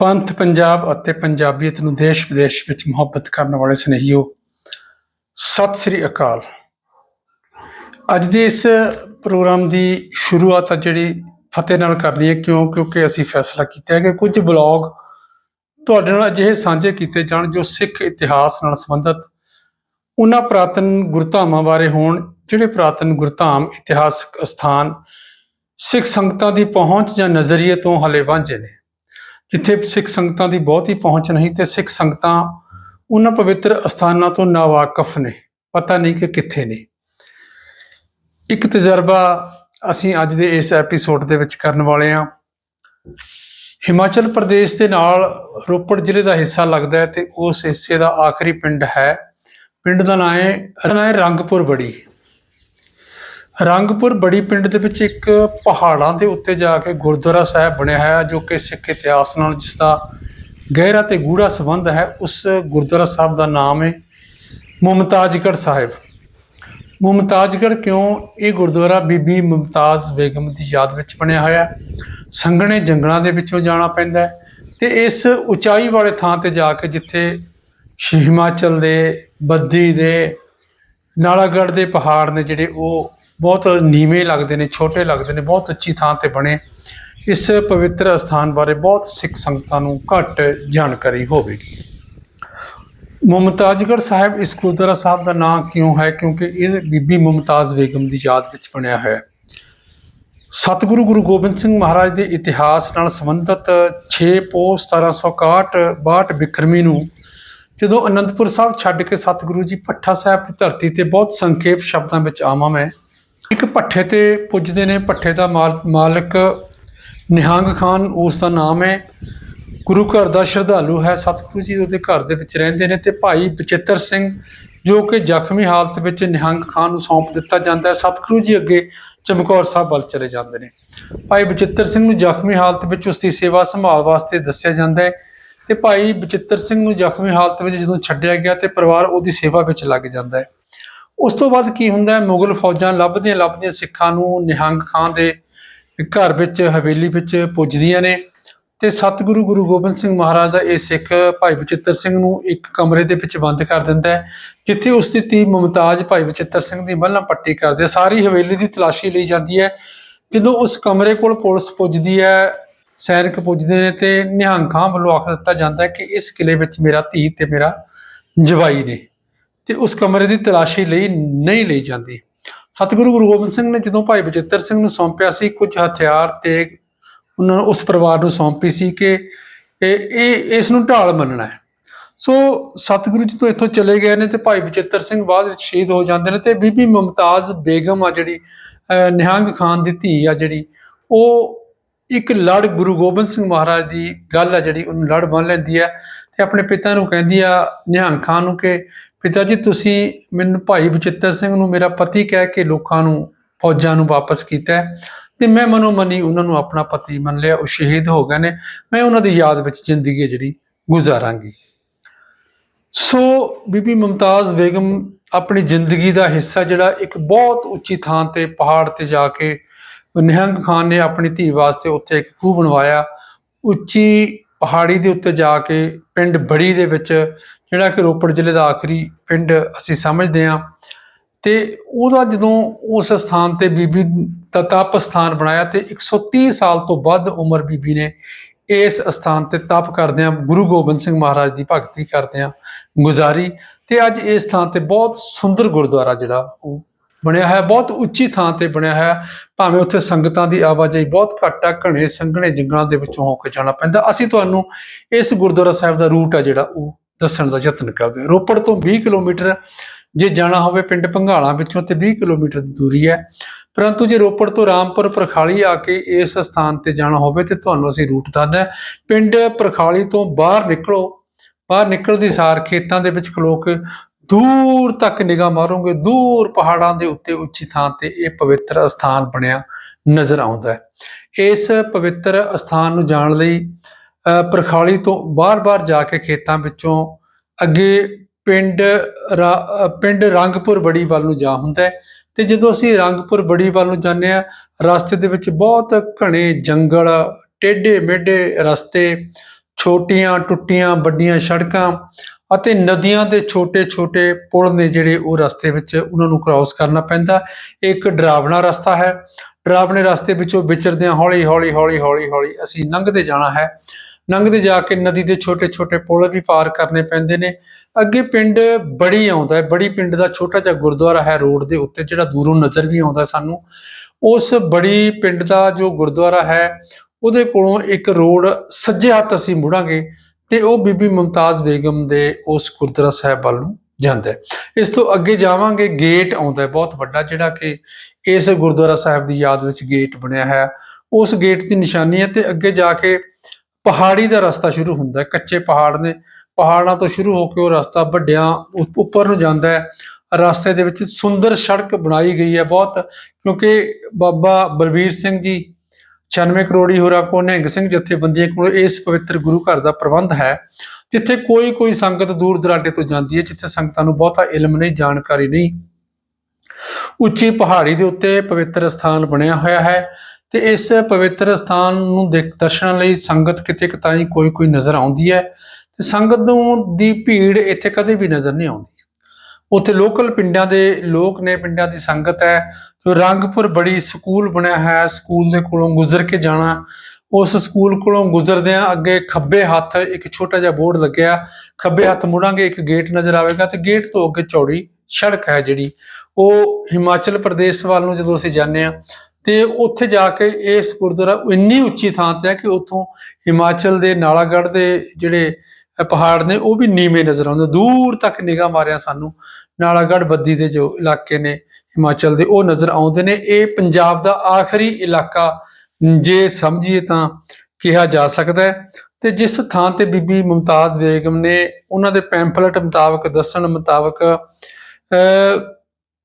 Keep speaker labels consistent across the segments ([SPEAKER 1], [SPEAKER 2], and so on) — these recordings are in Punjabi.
[SPEAKER 1] ਪੰਥ ਪੰਜਾਬ ਅਤੇ ਪੰਜਾਬੀਅਤ ਨੂੰ ਦੇਸ਼ ਵਿਦੇਸ਼ ਵਿੱਚ ਮੁਹੱਬਤ ਕਰਨ ਵਾਲੇ ਸਨੇਹੀਓ, ਸਤਿ ਸ੍ਰੀ ਅਕਾਲ। ਅੱਜ ਦੇ ਇਸ ਪ੍ਰੋਗਰਾਮ ਦੀ ਸ਼ੁਰੂਆਤ ਜਿਹੜੀ ਫਤਿਹ ਨਾਲ ਕਰਨੀ ਹੈ, ਕਿਉਂ? ਕਿਉਂਕਿ ਅਸੀਂ ਫੈਸਲਾ ਕੀਤਾ ਹੈ ਕਿ ਕੁਝ ਬਲੌਗ ਤੁਹਾਡੇ ਨਾਲ ਅਜਿਹੇ ਸਾਂਝੇ ਕੀਤੇ ਜਾਣ ਜੋ ਸਿੱਖ ਇਤਿਹਾਸ ਨਾਲ ਸੰਬੰਧਿਤ। ਉਹਨਾਂ ਪ੍ਰਾਤਨ ਗੁਰਧਾਮਾਂ ਬਾਰੇ ਹੋਣ, ਜਿਹੜੇ ਪ੍ਰਾਤਨ ਗੁਰਧਾਮ ਇਤਿਹਾਸਕ ਸਥਾਨ ਸਿੱਖ ਸੰਗਤਾਂ ਦੀ ਪਹੁੰਚ ਜਾਂ ਨਜ਼ਰੀਏ ਤੋਂ ਹਲੇ ਵਾਂਝੇ ਨੇ। ਜਿੱਥੇ ਸਿੱਖ ਸੰਗਤਾਂ ਦੀ ਬਹੁਤੀ ਪਹੁੰਚ ਨਹੀਂ ਤੇ ਸਿੱਖ ਸੰਗਤਾਂ ਉਹਨਾਂ ਪਵਿੱਤਰ ਅਸਥਾਨਾਂ ਤੋਂ ਨਾਵਾਕਫ ਨੇ, ਪਤਾ ਨਹੀਂ ਕਿ ਕਿੱਥੇ ਨੇ। ਇੱਕ ਤਜਰਬਾ ਅਸੀਂ ਅੱਜ ਦੇ ਇਸ ਐਪੀਸੋਡ ਦੇ ਵਿੱਚ ਕਰਨ ਵਾਲੇ ਹਾਂ। ਹਿਮਾਚਲ ਪ੍ਰਦੇਸ਼ ਦੇ ਨਾਲ ਰੋਪੜ ਜ਼ਿਲ੍ਹੇ ਦਾ ਹਿੱਸਾ ਲੱਗਦਾ ਹੈ ਤੇ ਉਸ ਹਿੱਸੇ ਦਾ ਆਖਰੀ ਪਿੰਡ ਹੈ। ਪਿੰਡ ਦਾ ਨਾਮ ਹੈ ਨਾਂ ਰੰਗਪੁਰ ਬੜੀ। ਰੰਗਪੁਰ ਬੜੀ ਪਿੰਡ ਦੇ ਵਿੱਚ ਇੱਕ ਪਹਾੜਾਂ ਦੇ ਉੱਤੇ ਜਾ ਕੇ ਗੁਰਦੁਆਰਾ ਸਾਹਿਬ ਬਣਿਆ ਹੈ ਜੋ ਕਿ ਸਿੱਖ ਇਤਿਹਾਸ ਨਾਲ ਜਿਸ ਦਾ ਗਹਿਰਾ ਤੇ ਗੂੜਾ ਸੰਬੰਧ ਹੈ, ਉਸ ਗੁਰਦੁਆਰਾ ਸਾਹਿਬ ਦਾ ਨਾਮ ਹੈ ਮੁਮਤਾਜਗੜ੍ਹ ਸਾਹਿਬ। ਮੁਮਤਾਜਗੜ੍ਹ ਕਿਉਂ? ਇਹ ਗੁਰਦੁਆਰਾ ਬੀਬੀ ਮੁਮਤਾਜ਼ ਬੇਗਮ ਦੀ ਯਾਦ ਵਿੱਚ ਬਣਿਆ ਹੋਇਆ ਸੰਘਣੇ ਜੰਗਲਾਂ ਦੇ ਵਿੱਚੋਂ ਜਾਣਾ ਪੈਂਦਾ ਹੈ ਤੇ ਇਸ ਉਚਾਈ ਵਾਲੇ ਥਾਂ ਤੇ ਜਾ ਕੇ ਜਿੱਥੇ ਹਿਮਾਚਲ ਦੇ, ਬੱਦੀ ਦੇ, ਨਾਲਾਗੜ੍ਹ ਦੇ ਪਹਾੜ ਨੇ ਜਿਹੜੇ ਉਹ ਬਹੁਤ ਨੀਵੇਂ ਲੱਗਦੇ ਨੇ, ਛੋਟੇ ਲੱਗਦੇ ਨੇ, ਬਹੁਤ ਉੱਚੀ ਥਾਂ ਤੇ ਬਣੇ। ਇਸ ਪਵਿੱਤਰ ਸਥਾਨ ਬਾਰੇ ਬਹੁਤ ਸਿੱਖ ਸੰਗਤਾਂ ਨੂੰ ਘੱਟ ਜਾਣਕਾਰੀ ਹੋਵੇਗੀ। ਮੁਮਤਾਜਗੜ੍ਹ ਸਾਹਿਬ ਇਸ ਗੁਰਦੁਆਰਾ ਸਾਹਿਬ ਦਾ ਨਾਂ ਕਿਉਂ ਹੈ? ਕਿਉਂਕਿ ਇਹ ਬੀਬੀ ਮੁਮਤਾਜ਼ ਬੇਗਮ ਦੀ ਯਾਦ ਵਿੱਚ ਬਣਿਆ ਹੋਇਆ ਹੈ। ਸਤਿਗੁਰੂ ਗੁਰੂ ਗੋਬਿੰਦ ਸਿੰਘ ਮਹਾਰਾਜ ਦੇ ਇਤਿਹਾਸ ਨਾਲ ਸੰਬੰਧਿਤ 6 ਪੋ 1761 62 ਬਿਕਰਮੀ ਨੂੰ ਜਦੋਂ ਅਨੰਦਪੁਰ ਸਾਹਿਬ ਛੱਡ ਕੇ ਸਤਿਗੁਰੂ ਜੀ ਭੱਠਾ ਸਾਹਿਬ ਦੀ ਧਰਤੀ ਤੇ ਬਹੁਤ ਸੰਖੇਪ ਸ਼ਬਦਾਂ ਵਿੱਚ ਆਵਾਂ ਮੈਂ ਇੱਕ ਭੱਠੇ ਤੇ ਪੁੱਜਦੇ ਨੇ, ਭੱਠੇ ਦਾ ਮਾਲ- ਮਾਲਕ ਨਿਹੰਗ ਖਾਨ, ਉਸ ਦਾ ਨਾਮ ਹੈ। ਗੁਰੂ ਘਰ ਦਾ ਸ਼ਰਧਾਲੂ ਹੈ। ਸਤਿਗੁਰੂ ਜੀ ਉਹਦੇ ਘਰ ਦੇ ਵਿੱਚ ਰਹਿੰਦੇ ਨੇ ਤੇ ਭਾਈ ਬਚਿੱਤਰ ਸਿੰਘ, ਜੋ ਕਿ ਜ਼ਖਮੀ ਹਾਲਤ ਵਿੱਚ ਨਿਹੰਗ ਖਾਨ ਨੂੰ ਸੌਂਪ ਦਿੱਤਾ ਜਾਂਦਾ ਹੈ। ਸਤਿਗੁਰੂ ਜੀ ਅੱਗੇ ਚਮਕੌਰ ਸਾਹਿਬ ਵੱਲ ਚਲੇ ਜਾਂਦੇ ਨੇ। ਭਾਈ ਬਚਿੱਤਰ ਸਿੰਘ ਨੂੰ ਜ਼ਖਮੀ ਹਾਲਤ ਵਿੱਚ ਉਸ ਦੀ ਸੇਵਾ ਸੰਭਾਲ ਵਾਸਤੇ ਦੱਸਿਆ ਜਾਂਦਾ ਹੈ ਤੇ ਭਾਈ ਬਚਿੱਤਰ ਸਿੰਘ ਨੂੰ ਜ਼ਖਮੀ ਹਾਲਤ ਵਿੱਚ ਜਦੋਂ ਛੱਡਿਆ ਗਿਆ ਤੇ ਪਰਿਵਾਰ ਉਹਦੀ ਸੇਵਾ ਵਿੱਚ ਲੱਗ ਜਾਂਦਾ ਹੈ। ਉਸ ਤੋਂ ਬਾਅਦ ਕੀ ਹੁੰਦਾ ਹੈ? ਮੁਗਲ ਫੌਜਾਂ ਲੱਭਦੀਆਂ ਲੱਭਦੀਆਂ ਸਿੱਖਾਂ ਨੂੰ ਨਿਹੰਗ ਖਾਨ ਦੇ ਘਰ ਵਿੱਚ, ਹਵੇਲੀ ਵਿੱਚ ਪੁੱਜਦੀਆਂ ਨੇ ਤੇ ਸਤਿਗੁਰੂ ਗੁਰੂ ਗੋਬਿੰਦ ਸਿੰਘ ਮਹਾਰਾਜ ਦਾ ਇਹ ਸਿੱਖ ਭਾਈ ਬਚਿੱਤਰ ਸਿੰਘ ਨੂੰ ਇੱਕ ਕਮਰੇ ਦੇ ਵਿੱਚ ਬੰਦ ਕਰ ਦਿੰਦਾ ਹੈ, ਜਿੱਥੇ ਉਸ ਦੀ ਧੀ ਮੁਮਤਾਜ਼ ਭਾਈ ਬਚਿੱਤਰ ਸਿੰਘ ਦੀ ਮੱਲਾਂ ਪੱਟੀ ਕਰਦੇ ਸਾਰੀ ਹਵੇਲੀ ਦੀ ਤਲਾਸ਼ੀ ਲਈ ਜਾਂਦੀ ਹੈ। ਜਦੋਂ ਉਸ ਕਮਰੇ ਕੋਲ ਪੁਲਿਸ ਪੁੱਜਦੀ ਹੈ, ਸੈਨਿਕ ਪੁੱਜਦੇ ਨੇ ਤੇ ਨਿਹੰਗ ਖਾਂ ਵੱਲੋਂ ਆਖ ਦਿੱਤਾ ਜਾਂਦਾ ਹੈ ਕਿ ਇਸ ਕਿਲੇ ਵਿੱਚ ਮੇਰਾ ਧੀ ਤੇ ਮੇਰਾ ਜਵਾਈ ਨੇ। ਤੇ ਉਸ ਕਮਰੇ ਦੀ ਤਲਾਸ਼ੀ ਲਈ ਨਹੀਂ ਲਈ ਜਾਂਦੀ। ਸਤਿਗੁਰੂ ਗੁਰੂ ਗੋਬਿੰਦ ਸਿੰਘ ਨੇ ਜਦੋਂ ਭਾਈ ਬਚਿੱਤਰ ਸਿੰਘ ਨੂੰ ਸੌਂਪਿਆ ਸੀ, ਕੁਝ ਹਥਿਆਰ ਤੇ ਉਹਨਾਂ ਨੂੰ ਉਸ ਪਰਿਵਾਰ ਨੂੰ ਸੌਂਪੀ ਸੀ ਕਿ ਇਹ ਇਸ ਨੂੰ ਢਾਲ ਮੰਨਣਾ ਹੈ। ਸੋ ਸਤਿਗੁਰੂ ਜੀ ਤੋਂ ਇੱਥੋਂ ਚਲੇ ਗਏ ਨੇ ਤੇ ਭਾਈ ਬਚਿੱਤਰ ਸਿੰਘ ਬਾਅਦ ਵਿੱਚ ਸ਼ਹੀਦ ਹੋ ਜਾਂਦੇ ਨੇ ਤੇ ਬੀਬੀ ਮੁਮਤਾਜ਼ ਬੇਗਮ ਆ ਜਿਹੜੀ ਨਿਹੰਗ ਖਾਨ ਦੀ ਧੀ ਆ ਜਿਹੜੀ, ਉਹ ਇੱਕ ਲੜ ਗੁਰੂ ਗੋਬਿੰਦ ਸਿੰਘ ਮਹਾਰਾਜ ਦੀ ਗੱਲ ਆ ਜਿਹੜੀ ਉਹਨੂੰ ਲੜ ਬਣ ਲੈਂਦੀ ਹੈ ਤੇ ਆਪਣੇ ਪਿਤਾ ਨੂੰ ਕਹਿੰਦੀ ਆ ਨਿਹੰਗ ਖਾਨ ਨੂੰ ਕਿ ਪਿਤਾ ਜੀ, ਤੁਸੀਂ ਮੈਨੂੰ ਭਾਈ ਬਚਿੱਤਰ ਸਿੰਘ ਨੂੰ ਮੇਰਾ ਪਤੀ ਕਹਿ ਕੇ ਲੋਕਾਂ ਨੂੰ, ਫੌਜਾਂ ਨੂੰ ਵਾਪਸ ਕੀਤਾ ਹੈ ਤੇ ਮੈਂ ਮਨੋ ਮਨੀ ਉਹਨਾਂ ਨੂੰ ਆਪਣਾ ਪਤੀ ਮੰਨ ਲਿਆ, ਉਹ ਸ਼ਹੀਦ ਹੋ ਗਏ ਨੇ। ਮੈਂ ਉਹਨਾਂ ਦੀ ਯਾਦ ਵਿੱਚ ਜ਼ਿੰਦਗੀ ਹੈ ਜਿਹੜੀ, ਗੁਜ਼ਾਰਾਂਗੀ। ਸੋ ਬੀਬੀ ਮੁਮਤਾਜ਼ ਬੇਗਮ ਆਪਣੀ ਜ਼ਿੰਦਗੀ ਦਾ ਹਿੱਸਾ ਜਿਹੜਾ, ਇੱਕ ਬਹੁਤ ਉੱਚੀ ਥਾਂ ਤੇ, ਪਹਾੜ ਤੇ ਜਾ ਕੇ ਨਿਹੰਗ ਖਾਨ ਨੇ ਆਪਣੀ ਧੀ ਵਾਸਤੇ ਉੱਥੇ ਇੱਕ ਖੂਹ ਬਣਵਾਇਆ। ਉੱਚੀ ਪਹਾੜੀ ਦੇ ਉੱਤੇ ਜਾ ਕੇ ਪਿੰਡ ਬੜੀ ਦੇ ਵਿੱਚ, ਜਿਹੜਾ ਕਿ ਰੋਪੜ ਜ਼ਿਲ੍ਹੇ ਦਾ ਆਖਰੀ ਪਿੰਡ ਅਸੀਂ ਸਮਝਦੇ ਹਾਂ। ਤੇ ਉਹਦਾ ਜਦੋਂ ਉਸ ਸਥਾਨ ਤੇ ਬੀਬੀ ਦਾ ਤਪ ਸਥਾਨ ਬਣਾਇਆ ਤੇ 130 ਸਾਲ ਤੋਂ ਵੱਧ ਉਮਰ ਬੀਬੀ ਨੇ ਇਸ ਸਥਾਨ ਤੇ ਤਪ ਕਰਦਿਆਂ ਗੁਰੂ ਗੋਬਿੰਦ ਸਿੰਘ ਮਹਾਰਾਜ ਦੀ ਭਗਤੀ ਕਰਦਿਆਂ ਗੁਜ਼ਾਰੀ ਤੇ ਅੱਜ ਇਸ ਥਾਂ ਤੇ ਬਹੁਤ ਸੁੰਦਰ ਗੁਰਦੁਆਰਾ ਜਿਹੜਾ ਉਹ ਬਣਿਆ ਹੈ, ਬਹੁਤ ਉੱਚੀ ਥਾਂ ਤੇ ਬਣਿਆ ਹੈ। ਭਾਵੇਂ ਉੱਥੇ ਸੰਗਤਾਂ ਦੀ ਆਵਾਜਾਈ ਬਹੁਤ ਘੱਟ ਆ, ਘਣੇ ਸੰਘਣੇ ਜੰਗਲਾਂ ਦੇ ਵਿੱਚੋਂ ਹੋ ਕੇ ਜਾਣਾ ਪੈਂਦਾ। ਅਸੀਂ ਤੁਹਾਨੂੰ ਇਸ ਗੁਰਦੁਆਰਾ ਸਾਹਿਬ ਦਾ ਰੂਟ ਆ ਜਿਹੜਾ ਉਹ ਦੱਸਣ ਦਾ ਯਤਨ ਕਰਦੇ ਰੋਪੜ ਤੋਂ 20 ਕਿਲੋਮੀਟਰ ਜੇ ਜਾਣਾ ਹੋਵੇ ਪਿੰਡ ਭੰਗਾਲਾ ਵਿੱਚੋਂ ਤੇ 20 ਕਿਲੋਮੀਟਰ ਦੀ ਦੂਰੀ ਹੈ। ਪਰੰਤੂ ਜੇ ਰੋਪੜ ਤੋਂ ਰਾਮਪੁਰ ਪ੍ਰਖਾਲੀ ਆ ਕੇ ਇਸ ਸਥਾਨ ਤੇ ਜਾਣਾ ਹੋਵੇ ਤੇ ਤੁਹਾਨੂੰ ਅਸੀਂ ਰੂਟ ਦੱਸਦਾ ਹਾਂ। ਪਿੰਡ ਪ੍ਰਖਾਲੀ ਤੋਂ ਬਾਹਰ ਨਿਕਲੋ। ਬਾਹਰ ਨਿਕਲਦੀ ਸਾਰ ਖੇਤਾਂ ਦੇ ਵਿੱਚ ਖਲੋ ਕੇ ਦੂਰ ਤੱਕ ਨਿਗਾਹ ਮਾਰੋਗੇ ਦੂਰ ਪਹਾੜਾਂ ਦੇ ਉੱਤੇ ਉੱਚੀ ਥਾਂ ਤੇ ਇਹ ਪਵਿੱਤਰ ਸਥਾਨ ਬਣਿਆ ਨਜ਼ਰ ਆਉਂਦਾ ਹੈ। ਇਸ ਪਵਿੱਤਰ ਸਥਾਨ ਨੂੰ ਜਾਣ ਲਈ ਅ, ਪ੍ਰਖਾਲੀ ਤੋਂ ਬਾਰ ਬਾਰ ਜਾ ਕੇ ਖੇਤਾਂ ਵਿੱਚੋਂ ਅੱਗੇ ਪਿੰਡ ਰਾ- ਪਿੰਡ ਰੰਗਪੁਰ ਬੜੀ ਵੱਲ ਨੂੰ ਜਾ ਹੁੰਦਾ ਹੈ ਤੇ ਜਦੋਂ ਅਸੀਂ ਰੰਗਪੁਰ ਬੜੀ ਵੱਲ ਨੂੰ ਜਾਂਦੇ ਆ ਰਸਤੇ ਦੇ ਵਿੱਚ ਬਹੁਤ ਘਣੇ ਜੰਗਲ ਟੇਢੇ ਮੇਢੇ ਰਸਤੇ ਛੋਟੀਆਂ ਟੁੱਟੀਆਂ ਵੱਡੀਆਂ ਸੜਕਾਂ ਅਤੇ ਨਦੀਆਂ ਦੇ ਛੋਟੇ-ਛੋਟੇ ਪੁਲ ਨੇ ਜਿਹੜੇ ਉਹ ਰਸਤੇ ਵਿੱਚ ਉਹਨਾਂ ਨੂੰ ਕ੍ਰਾਸ ਕਰਨਾ ਪੈਂਦਾ। ਇੱਕ ਡਰਾਵਣਾ ਰਸਤਾ ਹੈ। ਡਰਾਵਣੇ ਰਸਤੇ ਵਿੱਚੋਂ ਵਿਚਰਦਿਆਂ ਹੌਲੀ ਹੌਲੀ ਹੌਲੀ ਹੌਲੀ ਹੌਲੀ ਅਸੀਂ ਲੰਘਦੇ ਜਾਣਾ ਹੈ। ਲੰਘਦੇ ਜਾ ਕੇ ਨਦੀ ਦੇ ਛੋਟੇ-ਛੋਟੇ ਪੁਲ ਵੀ ਪਾਰ ਕਰਨੇ ਪੈਂਦੇ ਨੇ। ਅੱਗੇ ਪਿੰਡ ਬੜੀ ਆਉਂਦਾ ਹੈ। ਬੜੀ ਪਿੰਡ ਦਾ ਛੋਟਾ ਜਿਹਾ ਗੁਰਦੁਆਰਾ ਹੈ ਰੋਡ ਦੇ ਉੱਤੇ, ਜਿਹੜਾ ਦੂਰੋਂ ਨਜ਼ਰ ਵੀ ਆਉਂਦਾ ਸਾਨੂੰ। ਉਸ ਬੜੀ ਪਿੰਡ ਦਾ ਜੋ ਗੁਰਦੁਆਰਾ ਹੈ, ਉਹਦੇ ਕੋਲੋਂ ਇੱਕ ਰੋਡ ਸੱਜੇ ਹੱਥ ਅਸੀਂ ਮੁੜਾਂਗੇ। ਤੇ ਉਹ ਬੀਬੀ ਮੁਮਤਾਜ਼ ਬੇਗਮ ਦੇ ਉਸ ਗੁਰਦੁਆਰਾ ਸਾਹਿਬ ਵੱਲ ਨੂੰ ਜਾਂਦਾ ਹੈ। ਇਸ ਤੋਂ ਅੱਗੇ ਜਾਵਾਂਗੇ ਗੇਟ ਆਉਂਦਾ ਹੈ, ਬਹੁਤ ਵੱਡਾ, ਜਿਹੜਾ ਕਿ ਇਸ ਗੁਰਦੁਆਰਾ ਸਾਹਿਬ ਦੀ ਯਾਦ ਵਿੱਚ ਗੇਟ ਬਣਿਆ ਹੈ। ਉਸ ਗੇਟ ਦੀ ਨਿਸ਼ਾਨੀ ਹੈ ਤੇ ਅੱਗੇ ਜਾ ਕੇ ਪਹਾੜੀ ਦਾ ਰਸਤਾ ਸ਼ੁਰੂ ਹੁੰਦਾ ਹੈ, ਕੱਚੇ ਪਹਾੜ ਨੇ। ਪਹਾੜਾਂ ਤੋਂ ਸ਼ੁਰੂ ਹੋ ਕੇ ਉਹ ਰਸਤਾ ਵੱਡਿਆਂ ਉੱਪਰ ਨੂੰ ਜਾਂਦਾ ਹੈ। ਰਸਤੇ ਦੇ ਵਿੱਚ ਸੁੰਦਰ ਸੜਕ ਬਣਾਈ ਗਈ ਹੈ ਬਹੁਤ, ਕਿਉਂਕਿ ਬਾਬਾ ਬਲਵੀਰ ਸਿੰਘ ਜੀ 96 ਕਰੋੜੀ ਹੋਰਾਂ ਕੋ ਨਿਹੰਗ ਸਿੰਘ ਜਥੇਬੰਦੀਆਂ ਕੋਲ ਇਸ ਪਵਿੱਤਰ ਗੁਰੂ ਘਰ ਦਾ ਪ੍ਰਬੰਧ ਹੈ, ਜਿੱਥੇ ਕੋਈ ਕੋਈ ਸੰਗਤ ਦੂਰ ਦਰਾਡੇ ਤੋਂ ਜਾਂਦੀ ਹੈ, ਜਿੱਥੇ ਸੰਗਤਾਂ ਨੂੰ ਬਹੁਤਾ ਇਲਮ ਨਹੀਂ, ਜਾਣਕਾਰੀ ਨਹੀਂ। ਉੱਚੀ ਪਹਾੜੀ ਦੇ ਉੱਤੇ ਪਵਿੱਤਰ ਸਥਾਨ ਬਣਿਆ ਹੋਇਆ ਹੈ ਤੇ ਇਸ ਪਵਿੱਤਰ ਸਥਾਨ ਨੂੰ ਦੇਖ ਦਰਸ਼ਨ ਲਈ ਸੰਗਤ ਕਿਤੇ ਕਿਤਾਈ ਕੋਈ ਕੋਈ ਨਜ਼ਰ ਆਉਂਦੀ ਹੈ ਤੇ ਸੰਗਤ ਨੂੰ ਦੀ ਭੀੜ ਇੱਥੇ ਕਦੇ ਵੀ ਨਜ਼ਰ ਨਹੀਂ ਆਉਂਦੀ। ਉੱਥੇ ਲੋਕਲ ਪਿੰਡਾਂ ਦੇ ਲੋਕ ਨੇ, ਪਿੰਡਾਂ ਦੀ ਸੰਗਤ ਹੈ। ਜੋ ਰੰਗਪੁਰ ਬੜੀ ਸਕੂਲ ਬਣਿਆ ਹੈ ਸਕੂਲ ਦੇ ਕੋਲੋਂ ਗੁਜ਼ਰ ਕੇ ਜਾਣਾ। ਉਸ ਸਕੂਲ ਕੋਲੋਂ ਗੁਜ਼ਰਦਿਆਂ ਅੱਗੇ ਖੱਬੇ ਹੱਥ ਇੱਕ ਛੋਟਾ ਜਿਹਾ ਬੋਰਡ ਲੱਗਿਆ। ਖੱਬੇ ਹੱਥ ਮੁੜਾਂਗੇ, ਇੱਕ ਗੇਟ ਨਜ਼ਰ ਆਵੇਗਾ ਤੇ ਗੇਟ ਤੋਂ ਅੱਗੇ ਚੌੜੀ ਸੜਕ ਹੈ ਜਿਹੜੀ। ਉਹ ਹਿਮਾਚਲ ਪ੍ਰਦੇਸ਼ ਵੱਲ ਨੂੰ ਜਦੋਂ ਅਸੀਂ ਜਾਂਦੇ ਆ ਤੇ ਉੱਥੇ ਜਾ ਕੇ ਇਸ ਗੁਰਦੁਆਰਾ ਇੰਨੀ ਉੱਚੀ ਥਾਂ ਤੇ ਹੈ ਕਿ ਉੱਥੋਂ ਹਿਮਾਚਲ ਦੇ ਨਾਲਾਗੜ੍ਹ ਦੇ ਜਿਹੜੇ ਪਹਾੜ ਨੇ, ਉਹ ਵੀ ਨੀਵੇਂ ਨਜ਼ਰ ਆਉਂਦੇ। ਦੂਰ ਤੱਕ ਨਿਗਾਹ ਮਾਰਿਆ ਸਾਨੂੰ। ਨਾਲਾਗੜ੍ਹ ਬੱਦੀ ਦੇ ਜੋ ਇਲਾਕੇ ਨੇ ਹਿਮਾਚਲ ਦੇ, ਉਹ ਨਜ਼ਰ ਆਉਂਦੇ ਨੇ। ਇਹ ਪੰਜਾਬ ਦਾ ਆਖਰੀ ਇਲਾਕਾ, ਜੇ ਸਮਝੀਏ ਤਾਂ ਕਿਹਾ ਜਾ ਸਕਦਾ ਹੈ। ਤੇ ਜਿਸ ਥਾਂ ਤੇ ਬੀਬੀ ਮੁਮਤਾਜ਼ ਬੇਗਮ ਨੇ ਉਹਨਾਂ ਦੇ ਪੈਂਫਲੇਟ ਮੁਤਾਬਕ, ਦੱਸਣ ਮੁਤਾਬਕ ਅ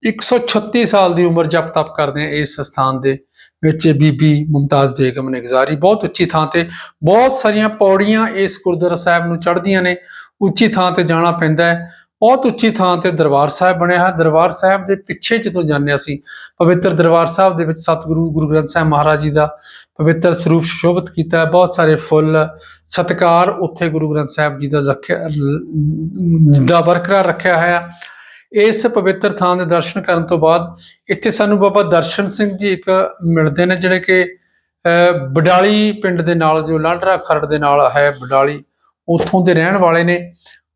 [SPEAKER 1] 136 ਸਾਲ ਦੀ ਉਮਰ ਜਪ ਤਪ ਕਰਦੇ ਆ ਇਸ ਸਥਾਨ ਦੇ ਵਿੱਚ ਬੀਬੀ ਮੁਮਤਾਜ਼ ਬੇਗਮ ਨੇ ਗੁਜ਼ਾਰੀ। ਬਹੁਤ ਉੱਚੀ ਥਾਂ ਤੇ ਬਹੁਤ ਸਾਰੀਆਂ ਪੌੜੀਆਂ ਇਸ ਗੁਰਦੁਆਰਾ ਸਾਹਿਬ ਨੂੰ ਚੜ੍ਹਦੀਆਂ ਨੇ। ਉੱਚੀ ਥਾਂ ਤੇ ਜਾਣਾ ਪੈਂਦਾ ਹੈ। ਬਹੁਤ ਉੱਚੀ ਥਾਂ ਤੇ ਦਰਬਾਰ ਸਾਹਿਬ ਬਣਿਆ ਹੈ। ਦਰਬਾਰ ਸਾਹਿਬ ਦੇ ਪਿੱਛੇ ਜਦੋਂ ਜਾਂਦੇ ਅਸੀਂ ਪਵਿੱਤਰ ਦਰਬਾਰ ਸਾਹਿਬ ਦੇ ਵਿੱਚ ਸਤਿਗੁਰੂ ਗੁਰੂ ਗ੍ਰੰਥ ਸਾਹਿਬ ਮਹਾਰਾਜ ਜੀ ਦਾ ਪਵਿੱਤਰ ਸਰੂਪ ਸ਼ੋਭਿਤ ਕੀਤਾ ਹੈ। ਬਹੁਤ ਸਾਰੇ ਫੁੱਲ ਸਤਕਾਰ ਉੱਥੇ ਗੁਰੂ ਗ੍ਰੰਥ ਸਾਹਿਬ ਜੀ ਦਾ ਰੱਖਿਆ ਦਾ ਬਰਕਰਾਰ ਰੱਖਿਆ ਹੈ ਇਸ ਪਵਿੱਤਰ ਥਾਂ ਦੇ ਦਰਸ਼ਨ ਕਰਨ ਤੋਂ ਬਾਅਦ ਇੱਥੇ ਸਾਨੂੰ ਬਾਬਾ ਦਰਸ਼ਨ ਸਿੰਘ ਜੀ ਇੱਕ ਮਿਲਦੇ ਨੇ ਜਿਹੜੇ ਕਿ ਅਹ, ਬਡਾਲੀ ਪਿੰਡ ਦੇ ਨਾਲ ਜੋ ਲਾਂਡਰਾ ਖਰੜ ਦੇ ਨਾਲ ਹੈ ਬਡਾਲੀ ਉੱਥੋਂ ਦੇ ਰਹਿਣ ਵਾਲੇ ਨੇ।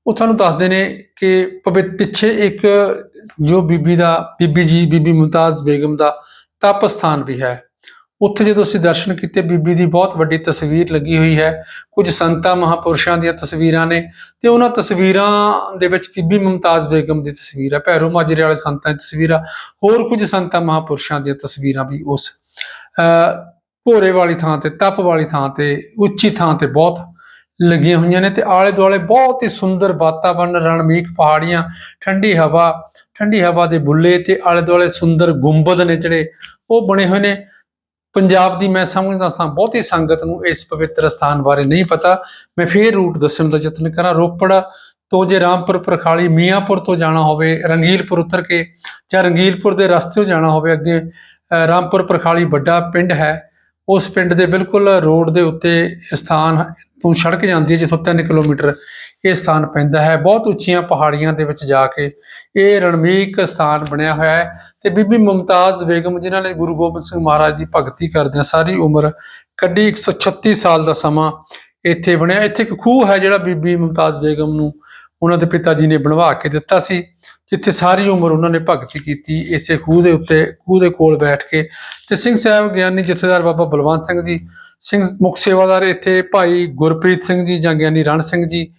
[SPEAKER 1] ਉਹ ਸਾਨੂੰ ਦੱਸਦੇ ਨੇ ਕਿ ਪਵਿੱਤ ਪਿੱਛੇ ਇੱਕ ਜੋ ਬੀਬੀ ਦਾ, ਬੀਬੀ ਜੀ, ਬੀਬੀ ਮੁਮਤਾਜ਼ ਬੇਗਮ ਦਾ ਤਪ ਸਥਾਨ ਵੀ ਹੈ। ਉੱਥੇ ਜਦੋਂ ਅਸੀਂ ਦਰਸ਼ਨ ਕੀਤੇ, ਬੀਬੀ ਦੀ ਬਹੁਤ ਵੱਡੀ ਤਸਵੀਰ ਲੱਗੀ ਹੋਈ ਹੈ। ਕੁਝ ਸੰਤਾਂ ਮਹਾਪੁਰਸ਼ਾਂ ਦੀਆਂ ਤਸਵੀਰਾਂ ਨੇ ਤੇ ਉਹਨਾਂ ਤਸਵੀਰਾਂ ਦੇ ਵਿੱਚ ਬੀਬੀ ਮੁਮਤਾਜ਼ ਬੇਗਮ ਦੀ ਤਸਵੀਰ ਹੈ, ਭੈਰੋ ਮਾਜਰੇ ਵਾਲੇ ਸੰਤਾਂ ਦੀ ਤਸਵੀਰ ਆ, ਹੋਰ ਕੁਝ ਸੰਤਾਂ ਮਹਾਪੁਰਸ਼ਾਂ ਦੀਆਂ ਤਸਵੀਰਾਂ ਵੀ ਉਸ ਭੋਰੇ ਵਾਲੀ ਥਾਂ ਤੇ, ਤਪ ਵਾਲੀ ਥਾਂ ਤੇ, ਉੱਚੀ ਥਾਂ ਤੇ ਬਹੁਤ ਲੱਗੀਆਂ ਹੋਈਆਂ ਨੇ ਤੇ ਆਲੇ ਦੁਆਲੇ ਬਹੁਤ ਹੀ ਸੁੰਦਰ ਵਾਤਾਵਰਣ ਰਣਮੀਕ ਪਹਾੜੀਆਂ, ਠੰਡੀ ਹਵਾ ਠੰਡੀ ਹਵਾ ਦੇ ਬੁੱਲੇ ਤੇ ਆਲੇ ਦੁਆਲੇ ਸੁੰਦਰ ਗੁੰਬਦ ਨੇ ਜਿਹੜੇ ਉਹ ਬਣੇ ਹੋਏ ਨੇ। ਪੰਜਾਬ ਦੀ ਮੈਂ ਸਮਝਦਾ ਸਾਂ ਬਹੁਤੀ ਸੰਗਤ ਨੂੰ ਇਸ ਪਵਿੱਤਰ ਸਥਾਨ ਬਾਰੇ ਨਹੀਂ ਪਤਾ। ਮੈਂ ਫੇਰ ਰੂਟ ਦੱਸਣ ਦਾ ਯਤਨ ਕਰਾਂ। ਰੋਪੜ ਤੋਂ ਜੇ ਰਾਮਪੁਰ, ਪ੍ਰਖਾਲੀ, ਮੀਆਂਪੁਰ ਤੋਂ ਜਾਣਾ ਹੋਵੇ, ਰੰਗੀਲਪੁਰ ਉਤਰ ਕੇ ਜਾਂ ਰੰਗੀਲਪੁਰ ਦੇ ਰਸਤੇ ਜਾਣਾ ਹੋਵੇ, ਅੱਗੇ ਰਾਮਪੁਰ, ਪ੍ਰਖਾਲੀ ਵੱਡਾ ਪਿੰਡ ਹੈ। ਉਸ ਪਿੰਡ ਦੇ ਬਿਲਕੁਲ ਰੋਡ ਦੇ ਉੱਤੇ ਸਥਾਨ ਤੋਂ ਸੜਕ ਜਾਂਦੀ ਹੈ, ਜਿੱਥੋਂ 3 ਕਿਲੋਮੀਟਰ ਇਹ ਸਥਾਨ ਪੈਂਦਾ ਹੈ। ਬਹੁਤ ਉੱਚੀਆਂ ਪਹਾੜੀਆਂ ਦੇ ਵਿੱਚ ਜਾ ਕੇ ਇਹ ਰਣਮੀਕ ਸਥਾਨ ਬਣਿਆ ਹੋਇਆ ਹੈ ਤੇ ਬੀਬੀ ਮੁਮਤਾਜ਼ ਬੇਗਮ, ਜਿਨ੍ਹਾਂ ਨੇ ਗੁਰੂ ਗੋਬਿੰਦ ਸਿੰਘ ਮਹਾਰਾਜ ਦੀ ਭਗਤੀ ਕਰਦਿਆਂ ਸਾਰੀ ਉਮਰ ਕੱਢੀ 136 ਸਾਲ ਦਾ ਸਮਾਂ ਇੱਥੇ ਬਣਿਆ। ਇੱਥੇ ਇੱਕ ਖੂਹ ਹੈ ਜਿਹੜਾ ਬੀਬੀ ਮੁਮਤਾਜ਼ ਬੇਗਮ ਨੂੰ ਉਹਨਾਂ ਦੇ ਪਿਤਾ ਜੀ ਨੇ ਬਣਵਾ ਕੇ ਦਿੱਤਾ ਸੀ, ਜਿੱਥੇ ਸਾਰੀ ਉਮਰ ਉਹਨਾਂ ਨੇ ਭਗਤੀ ਕੀਤੀ, ਇਸੇ ਖੂਹ ਦੇ ਉੱਤੇ, ਖੂਹ ਦੇ ਕੋਲ ਬੈਠ ਕੇ। ਤੇ ਸਿੰਘ ਸਾਹਿਬ ਗਿਆਨੀ ਜਥੇਦਾਰ ਬਾਬਾ ਬਲਵੰਤ ਸਿੰਘ ਜੀ, ਸਿੰਘ ਮੁਖ ਸੇਵਾਦਾਰ ਇੱਥੇ ਭਾਈ ਗੁਰਪ੍ਰੀਤ ਸਿੰਘ ਜੀ ਜਾਂ ਗਿਆਨੀ ਰਣ ਸਿੰਘ ਜੀ,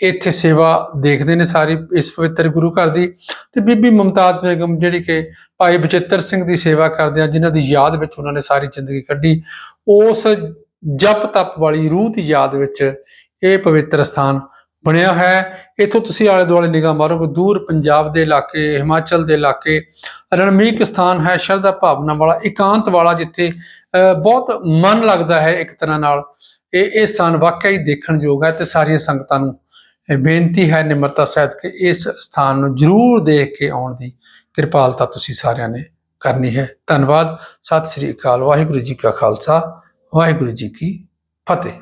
[SPEAKER 1] ਇੱਥੇ ਸੇਵਾ ਦੇਖਦੇ ਨੇ ਸਾਰੀ ਇਸ ਪਵਿੱਤਰ ਗੁਰੂ ਘਰ ਦੀ। ਤੇ ਬੀਬੀ ਮੁਮਤਾਜ਼ ਬੇਗਮ ਜਿਹੜੀ ਕਿ ਭਾਈ ਬਚਿੱਤਰ ਸਿੰਘ ਦੀ ਸੇਵਾ ਕਰਦੇ ਆ, ਜਿਨ੍ਹਾਂ ਦੀ ਯਾਦ ਵਿੱਚ ਉਹਨਾਂ ਨੇ ਸਾਰੀ ਜ਼ਿੰਦਗੀ ਕੱਢੀ, ਉਸ ਜਪ ਤਪ ਵਾਲੀ ਰੂਹ ਦੀ ਯਾਦ ਵਿੱਚ ਇਹ ਪਵਿੱਤਰ ਸਥਾਨ ਬਣਿਆ ਹੈ। ਇੱਥੋਂ ਤੁਸੀਂ ਆਲੇ ਦੁਆਲੇ ਨਿਗਾਹ ਮਾਰੋਗੇ ਦੂਰ ਪੰਜਾਬ ਦੇ ਇਲਾਕੇ, ਹਿਮਾਚਲ ਦੇ ਇਲਾਕੇ ਰਣਮੀਕ ਸਥਾਨ ਹੈ, ਸ਼ਰਧਾ ਭਾਵਨਾ ਵਾਲਾ, ਇਕਾਂਤ ਵਾਲਾ, ਜਿੱਥੇ ਬਹੁਤ ਮਨ ਲੱਗਦਾ ਹੈ ਇੱਕ ਤਰ੍ਹਾਂ ਨਾਲ। ਇਹ ਇਹ ਸਥਾਨ ਵਾਕਿਆ ਹੀ ਦੇਖਣ ਯੋਗ ਹੈ ਤੇ ਸਾਰੀਆਂ ਸੰਗਤਾਂ ਨੂੰ ਬੇਨਤੀ ਹੈ ਨਿਮਰਤਾ ਸਹਿਤ ਕਿ ਇਸ ਸਥਾਨ ਨੂੰ ਜ਼ਰੂਰ ਦੇਖ ਕੇ ਆਉਣ ਦੀ ਕਿਰਪਾਲਤਾ ਤੁਸੀਂ ਸਾਰਿਆਂ ਨੇ ਕਰਨੀ ਹੈ। ਧੰਨਵਾਦ। ਸਤਿ ਸ੍ਰੀ ਅਕਾਲ। ਵਾਹਿਗੁਰੂ ਜੀ ਕਾ ਖਾਲਸਾ। ਵਾਹਿਗੁਰੂ ਜੀ ਕੀ ਫਤਿਹ।